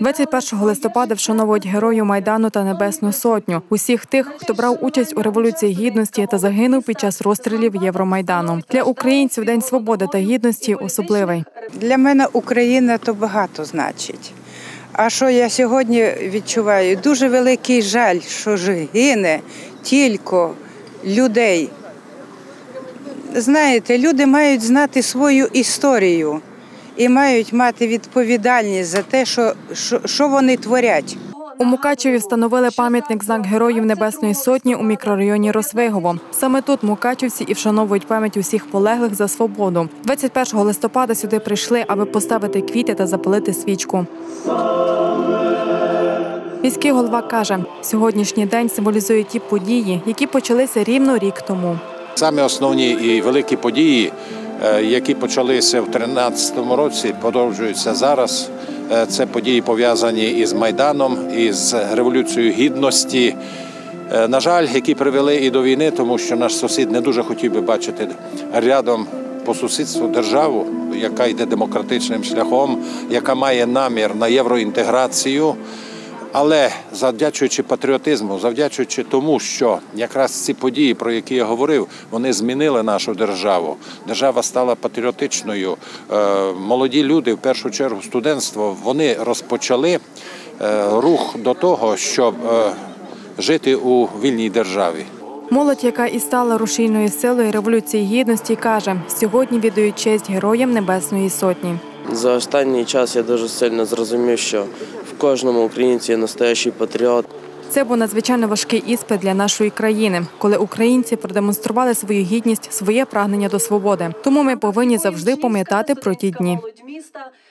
21 листопада вшановують герою майдану та небесну сотню усіх тих, хто брав участь у революції гідності та загинув під час розстрілів Євромайдану. Для українців День свободи та гідності особливий. Для мене Україна то багато значить. А що я сьогодні відчуваю? Дуже великий жаль, що ж гине тільки людей. Знаєте, люди мають знати свою історію і мають мати відповідальність за те, що, що, що вони творять. У Мукачеві встановили пам'ятник знак Героїв Небесної Сотні у мікрорайоні Росвигово. Саме тут мукачівці і вшановують пам'ять усіх полеглих за свободу. 21 листопада сюди прийшли, аби поставити квіти та запалити свічку. Міський голова каже, сьогоднішній день символізує ті події, які почалися рівно рік тому. Саме основні і великі події, які почалися в 2013 році, продовжуються зараз. Е, Це події пов'язані із Майданом, із Революцією Гідності. Е, На жаль, які привели і до війни, тому що наш сусід не дуже хотів би бачити рядом по сусідству державу, яка йде демократичним шляхом, яка має намір на євроінтеграцію. Але завдячуючи патріотизму, завдячуючи тому, що якраз ці події, про які я говорив, вони змінили нашу державу. Держава стала патріотичною. Е, Молоді люди, в першу чергу, студентство, вони розпочали е, рух до того, щоб е, жити у вільній державі. Молодь, яка і стала рушійною силою революції гідності, каже, сьогодні віддають честь героям Небесної Сотні. За останній час я дуже сильно зрозумів, що кожному українці є настоящий патріот. Це був надзвичайно важкий іспит для нашої країни, коли українці продемонстрували свою гідність, своє прагнення до свободи. Тому ми повинні завжди пам'ятати про ті дні.